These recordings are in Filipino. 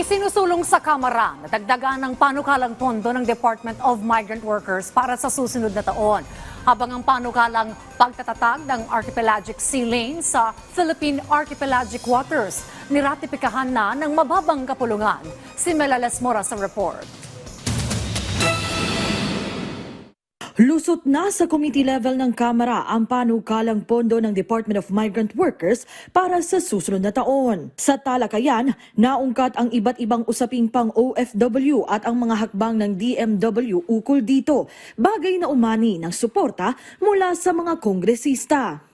Isinusulong sa Kamara na dagdagan ng panukalang pondo ng Department of Migrant Workers para sa susunod na taon. Habang ang panukalang pagtatatag ng archipelagic sea lane sa Philippine Archipelagic Waters, niratipikahan na ng mababang kapulungan. Si Melales Mora sa report. Lusot na sa committee level ng Kamara ang panukalang pondo ng Department of Migrant Workers para sa susunod na taon. Sa talakayan, naungkat ang iba't ibang usaping pang OFW at ang mga hakbang ng DMW ukol dito, bagay na umani ng suporta mula sa mga kongresista.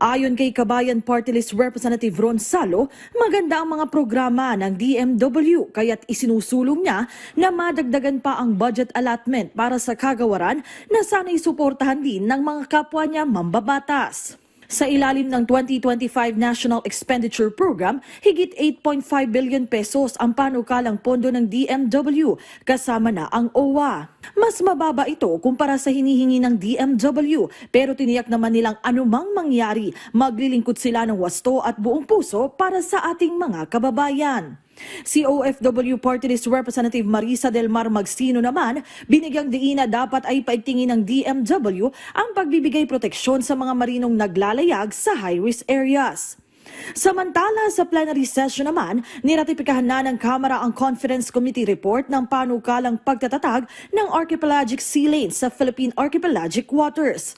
Ayon kay Kabayan Party List Representative Ron Salo, maganda ang mga programa ng DMW kaya't isinusulong niya na madagdagan pa ang budget allotment para sa kagawaran na sana'y suportahan din ng mga kapwa niya mambabatas. Sa ilalim ng 2025 National Expenditure Program, higit 8.5 billion pesos ang panukalang pondo ng DMW kasama na ang OWA. Mas mababa ito kumpara sa hinihingi ng DMW pero tiniyak naman nilang anumang mangyari, maglilingkod sila ng wasto at buong puso para sa ating mga kababayan. Si OFW Party List Representative Marisa Del Mar Magsino naman, binigyang diin na dapat ay paigtingin ng DMW ang pagbibigay proteksyon sa mga marinong naglalayag sa high-risk areas. Samantala sa plenary session naman, niratipikahan na ng Kamara ang Conference Committee report ng panukalang pagtatatag ng archipelagic sea lanes sa Philippine Archipelagic Waters.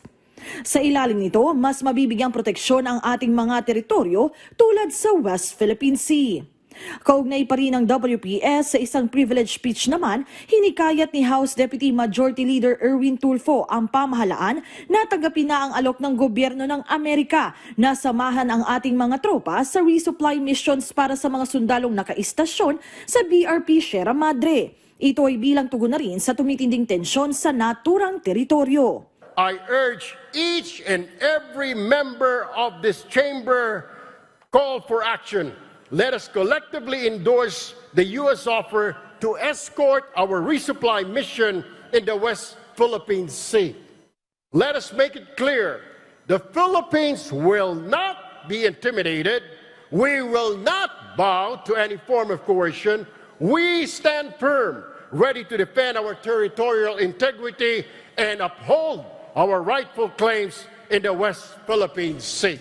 Sa ilalim nito, mas mabibigyang proteksyon ang ating mga teritoryo tulad sa West Philippine Sea. Kaugnay pa rin ng WPS sa isang privilege speech naman, hinikayat ni House Deputy Majority Leader Erwin Tulfo ang pamahalaan na tanggapin na ang alok ng gobyerno ng Amerika na samahan ang ating mga tropa sa resupply missions para sa mga sundalong nakaistasyon sa BRP Sierra Madre. Ito ay bilang tugon na rin sa tumitinding tensyon sa naturang teritoryo. I urge each and every member of this chamber call for action. Let us collectively endorse the U.S. offer to escort our resupply mission in the West Philippine Sea. Let us make it clear the Philippines will not be intimidated. We will not bow to any form of coercion. We stand firm, ready to defend our territorial integrity and uphold our rightful claims in the West Philippine Sea.